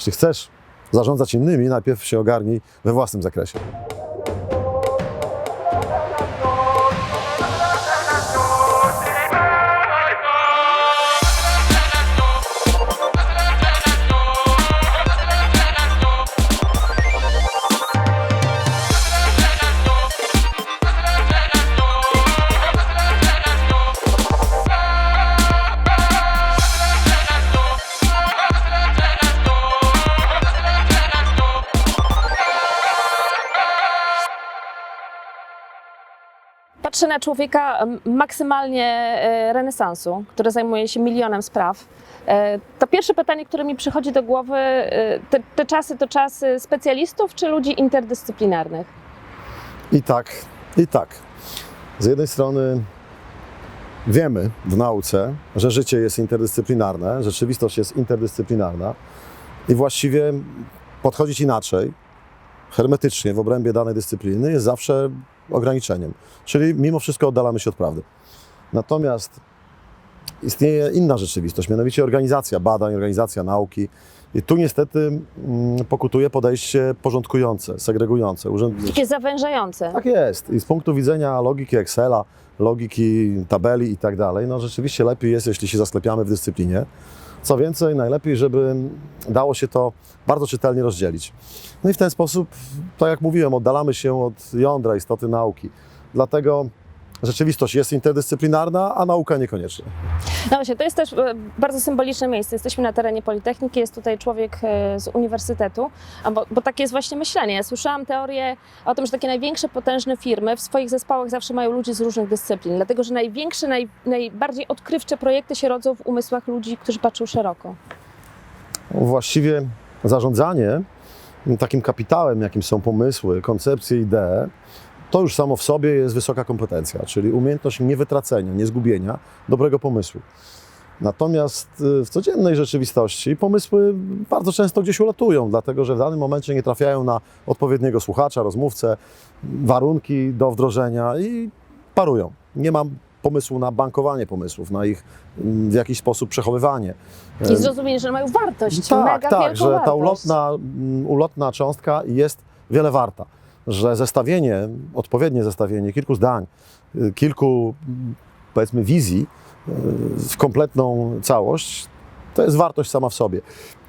Jeśli chcesz zarządzać innymi, najpierw się ogarnij we własnym zakresie. Patrzę na człowieka maksymalnie e, renesansu, który zajmuje się milionem spraw. E, To pierwsze pytanie, które mi przychodzi do głowy, e, te, te czasy to czasy specjalistów czy ludzi interdyscyplinarnych? I tak, i tak. Z jednej strony wiemy w nauce, że życie jest interdyscyplinarne, rzeczywistość jest interdyscyplinarna i właściwie podchodzić inaczej, hermetycznie w obrębie danej dyscypliny jest zawsze ograniczeniem. Czyli mimo wszystko oddalamy się od prawdy. Natomiast istnieje inna rzeczywistość, mianowicie organizacja badań, organizacja nauki. I tu niestety mm, pokutuje podejście porządkujące, segregujące. Urzęd... Takie zawężające. Tak jest. I z punktu widzenia logiki Excela, logiki tabeli i tak dalej, no rzeczywiście lepiej jest, jeśli się zasklepiamy w dyscyplinie. Co więcej, najlepiej, żeby dało się to bardzo czytelnie rozdzielić. No i w ten sposób, tak jak mówiłem, oddalamy się od jądra istoty nauki. Dlatego rzeczywistość jest interdyscyplinarna, a nauka niekoniecznie. No właśnie, to jest też e, bardzo symboliczne miejsce. Jesteśmy na terenie Politechniki, jest tutaj człowiek e, z uniwersytetu, bo, bo takie jest właśnie myślenie. Ja słyszałam teorię o tym, że takie największe, potężne firmy w swoich zespołach zawsze mają ludzi z różnych dyscyplin, dlatego że największe, naj, najbardziej odkrywcze projekty się rodzą w umysłach ludzi, którzy patrzą szeroko. Właściwie zarządzanie takim kapitałem, jakim są pomysły, koncepcje, idee, to już samo w sobie jest wysoka kompetencja, czyli umiejętność niewytracenia, niezgubienia dobrego pomysłu. Natomiast y, w codziennej rzeczywistości pomysły bardzo często gdzieś ulatują, dlatego że w danym momencie nie trafiają na odpowiedniego słuchacza, rozmówcę, warunki do wdrożenia i parują. Nie mam pomysłu na bankowanie pomysłów, na ich mm, w jakiś sposób przechowywanie. I zrozumienie, że mają wartość, Tak, mega tak, wielką że wartość. ta ulotna, mm, ulotna cząstka jest wiele warta. Że zestawienie, odpowiednie zestawienie kilku zdań, y, kilku mm, powiedzmy wizji y, w kompletną całość, to jest wartość sama w sobie.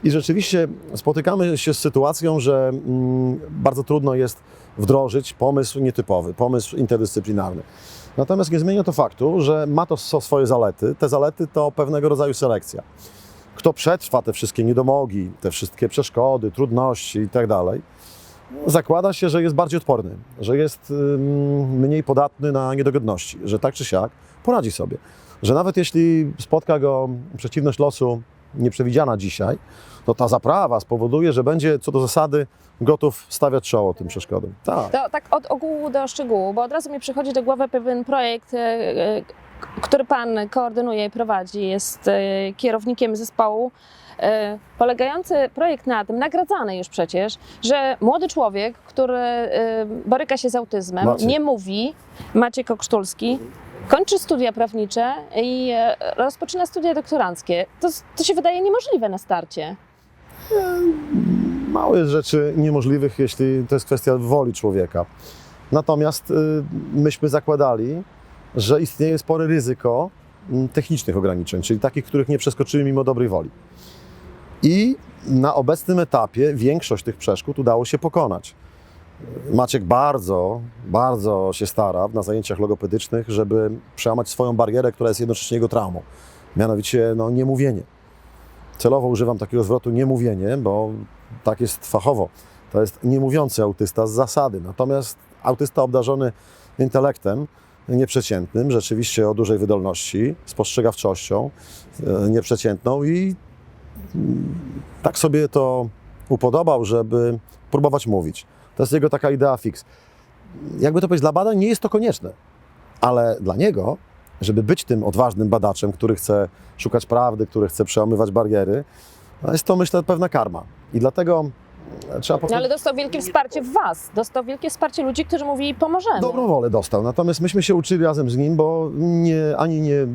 I rzeczywiście spotykamy się z sytuacją, że mm, bardzo trudno jest wdrożyć pomysł nietypowy, pomysł interdyscyplinarny. Natomiast nie zmienia to faktu, że ma to swoje zalety. Te zalety to pewnego rodzaju selekcja kto przetrwa te wszystkie niedomogi, te wszystkie przeszkody, trudności i tak dalej, zakłada się, że jest bardziej odporny, że jest mniej podatny na niedogodności, że tak czy siak poradzi sobie. Że nawet jeśli spotka go przeciwność losu nieprzewidziana dzisiaj, to ta zaprawa spowoduje, że będzie co do zasady gotów stawiać czoło tym przeszkodom. Tak. To tak od ogółu do szczegółu, bo od razu mi przychodzi do głowy pewien projekt, e, e, który Pan koordynuje i prowadzi, jest e, kierownikiem zespołu. E, Polegający projekt na tym, nagradzany już przecież, że młody człowiek, który e, boryka się z autyzmem, Maciek. nie mówi, Maciek Okrztulski, kończy studia prawnicze i e, rozpoczyna studia doktoranckie. To, to się wydaje niemożliwe na starcie. Mało jest rzeczy niemożliwych, jeśli to jest kwestia woli człowieka. Natomiast myśmy zakładali, że istnieje spore ryzyko technicznych ograniczeń, czyli takich, których nie przeskoczymy mimo dobrej woli. I na obecnym etapie większość tych przeszkód udało się pokonać. Maciek bardzo, bardzo się stara na zajęciach logopedycznych, żeby przełamać swoją barierę, która jest jednocześnie jego traumą. Mianowicie no, niemówienie. Celowo używam takiego zwrotu niemówienie, bo tak jest fachowo. To jest niemówiący autysta z zasady. Natomiast autysta obdarzony intelektem nieprzeciętnym, rzeczywiście o dużej wydolności, spostrzegawczością e, nieprzeciętną i tak sobie to upodobał, żeby próbować mówić. To jest jego taka idea fix. Jakby to powiedzieć, dla badań nie jest to konieczne, ale dla niego, żeby być tym odważnym badaczem, który chce szukać prawdy, który chce przełamywać bariery, no jest to myślę pewna karma. I dlatego trzeba No, ale dostał wielkie wsparcie w Was, dostał wielkie wsparcie ludzi, którzy mówili pomożemy. Dobrą wolę dostał, natomiast myśmy się uczyli razem z nim, bo nie, ani nie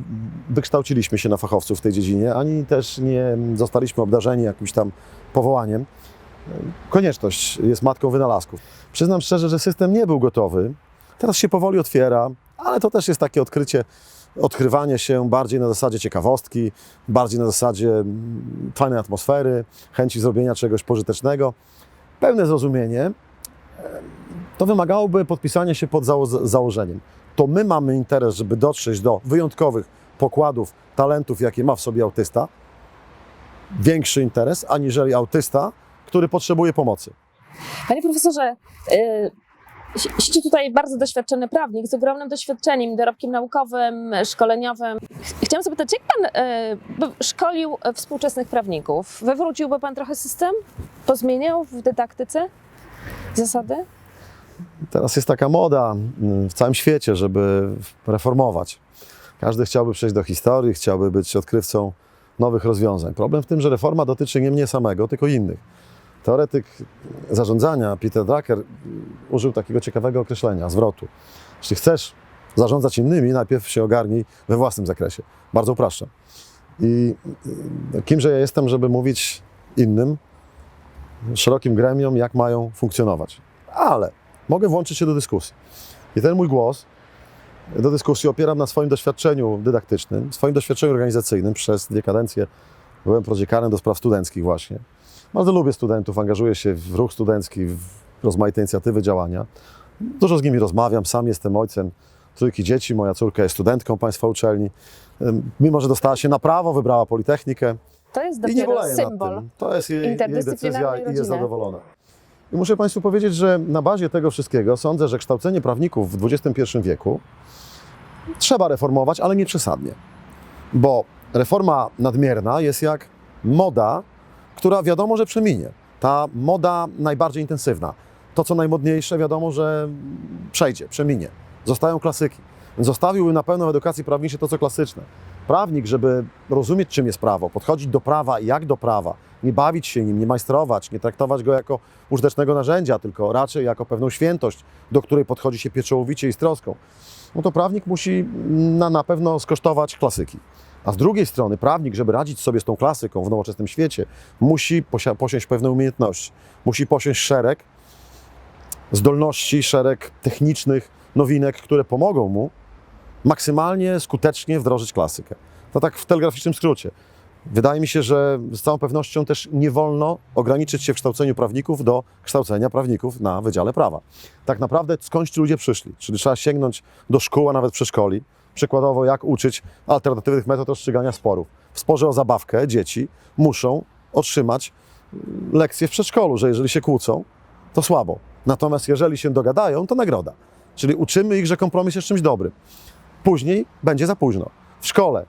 wykształciliśmy się na fachowców w tej dziedzinie, ani też nie zostaliśmy obdarzeni jakimś tam powołaniem. Konieczność jest matką wynalazków. Przyznam szczerze, że system nie był gotowy. Teraz się powoli otwiera, ale to też jest takie odkrycie, odkrywanie się bardziej na zasadzie ciekawostki, bardziej na zasadzie mm, fajnej atmosfery, chęci zrobienia czegoś pożytecznego. Pełne zrozumienie em, to wymagałoby podpisania się pod zało- założeniem. To my mamy interes, żeby dotrzeć do wyjątkowych pokładów, talentów, jakie ma w sobie autysta. Większy interes, aniżeli autysta, który potrzebuje pomocy. Panie profesorze, si- siedzi tutaj bardzo doświadczony prawnik z ogromnym doświadczeniem, dorobkiem naukowym, szkoleniowym. Ch- Chciałam zapytać, jak pan y, szkolił e, współczesnych prawników? Wywróciłby pan trochę system? Pozmieniał w dydaktyce zasady? Teraz jest taka moda mm, w całym świecie, żeby reformować. Każdy chciałby przejść do historii, chciałby być odkrywcą nowych rozwiązań. Problem w tym, że reforma dotyczy nie mnie samego, tylko innych. Teoretyk zarządzania Peter Drucker użył takiego ciekawego określenia, zwrotu. Jeśli chcesz zarządzać innymi, najpierw się ogarnij we własnym zakresie. Bardzo upraszczam. I kimże ja jestem, żeby mówić innym, szerokim gremiom, jak mają funkcjonować. Ale mogę włączyć się do dyskusji. I ten mój głos do dyskusji opieram na swoim doświadczeniu dydaktycznym, swoim doświadczeniu organizacyjnym. Przez dwie kadencje byłem prodziekanem do spraw studenckich właśnie. Bardzo lubię studentów, angażuję się w ruch studencki, w rozmaite inicjatywy, działania. Dużo z nimi rozmawiam, sam jestem ojcem trójki dzieci, moja córka jest studentką państwa uczelni. Mimo, że dostała się na prawo, wybrała Politechnikę, To jest dopiero symbol. To jest jej, jej decyzja i jest zadowolona. I muszę Państwu powiedzieć, że na bazie tego wszystkiego sądzę, że kształcenie prawników w XXI wieku trzeba reformować, ale nie przesadnie. Bo reforma nadmierna jest jak moda, która wiadomo, że przeminie. Ta moda najbardziej intensywna. To, co najmodniejsze, wiadomo, że przejdzie, przeminie. Zostają klasyki. Zostawiłbym na pewno w edukacji prawniczej to, co klasyczne. Prawnik, żeby rozumieć, czym jest prawo, podchodzić do prawa jak do prawa, nie bawić się nim, nie majstrować, nie traktować go jako użytecznego narzędzia, tylko raczej jako pewną świętość, do której podchodzi się pieczołowicie i z troską, no to prawnik musi na, na pewno skosztować klasyki. A z drugiej strony prawnik, żeby radzić sobie z tą klasyką w nowoczesnym świecie, musi posiąść pewne umiejętności. Musi posiąść szereg zdolności, szereg technicznych nowinek, które pomogą mu maksymalnie skutecznie wdrożyć klasykę. To tak w telegraficznym skrócie. Wydaje mi się, że z całą pewnością też nie wolno ograniczyć się w kształceniu prawników do kształcenia prawników na Wydziale Prawa. Tak naprawdę skądś ci ludzie przyszli? Czyli trzeba sięgnąć do szkół, a nawet przedszkoli. Przykładowo, jak uczyć alternatywnych metod rozstrzygania sporów. W sporze o zabawkę dzieci muszą otrzymać mm, lekcje w przedszkolu, że jeżeli się kłócą, to słabo. Natomiast jeżeli się dogadają, to nagroda. Czyli uczymy ich, że kompromis jest czymś dobrym. Później będzie za późno. W szkole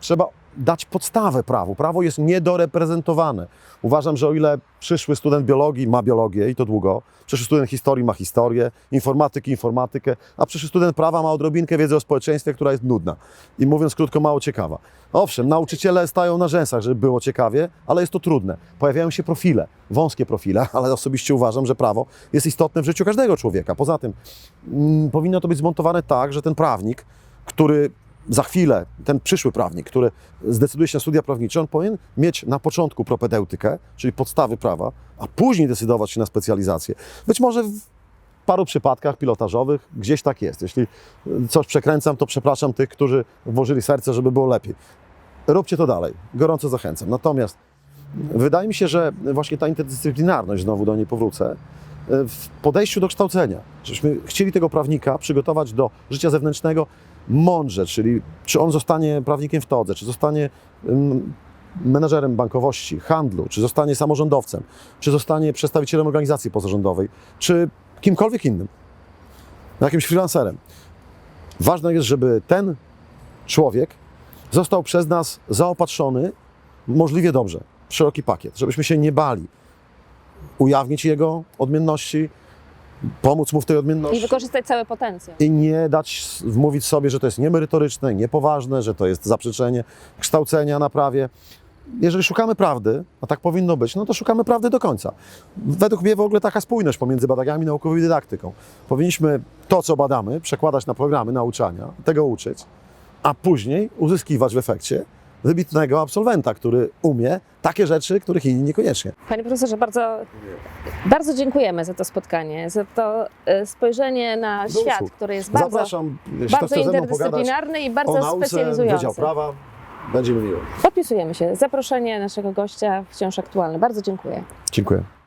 trzeba dać podstawę prawu. Prawo jest niedoreprezentowane. Uważam, że o ile przyszły student biologii ma biologię i to długo, przyszły student historii ma historię, informatyki informatykę, a przyszły student prawa ma odrobinkę wiedzy o społeczeństwie, która jest nudna i mówiąc krótko, mało ciekawa. Owszem, nauczyciele stają na rzęsach, żeby było ciekawie, ale jest to trudne. Pojawiają się profile, wąskie profile, ale osobiście uważam, że prawo jest istotne w życiu każdego człowieka. Poza tym mm, powinno to być zmontowane tak, że ten prawnik, który za chwilę, ten przyszły prawnik, który zdecyduje się na studia prawnicze, on powinien mieć na początku propedeutykę, czyli podstawy prawa, a później decydować się na specjalizację. Być może w paru przypadkach pilotażowych gdzieś tak jest. Jeśli coś przekręcam, to przepraszam tych, którzy włożyli serce, żeby było lepiej. Róbcie to dalej. Gorąco zachęcam. Natomiast wydaje mi się, że właśnie ta interdyscyplinarność, znowu do niej powrócę, w podejściu do kształcenia, żebyśmy chcieli tego prawnika przygotować do życia zewnętrznego mądrze, czyli czy on zostanie prawnikiem w todze, czy zostanie menedżerem bankowości, handlu, czy zostanie samorządowcem, czy zostanie przedstawicielem organizacji pozarządowej, czy kimkolwiek innym, jakimś freelancerem. Ważne jest, żeby ten człowiek został przez nas zaopatrzony możliwie dobrze, w szeroki pakiet, żebyśmy się nie bali ujawnić jego odmienności, pomóc mu w tej I odmienności wykorzystać cały potencjał. i nie dać wmówić sobie, że to jest niemerytoryczne, niepoważne, że to jest zaprzeczenie kształcenia na prawie. Jeżeli szukamy prawdy, a tak powinno być, no to szukamy prawdy do końca. Według mnie w ogóle taka spójność pomiędzy badaniami naukowymi i dydaktyką. Powinniśmy to, co badamy, przekładać na programy nauczania, tego uczyć, a później uzyskiwać w efekcie wybitnego absolwenta, który umie takie rzeczy, których inni niekoniecznie. Panie profesorze, bardzo, bardzo dziękujemy za to spotkanie, za to e, spojrzenie na Do świat, usług. który jest bardzo, Zapraszam, jeśli bardzo ktoś chce ze mną pogadać interdyscyplinarny i o bardzo nauce, specjalizujący. Wydział Prawa, będzie mi miło. Podpisujemy się. Zaproszenie naszego gościa wciąż aktualne. Bardzo dziękuję. Dziękuję.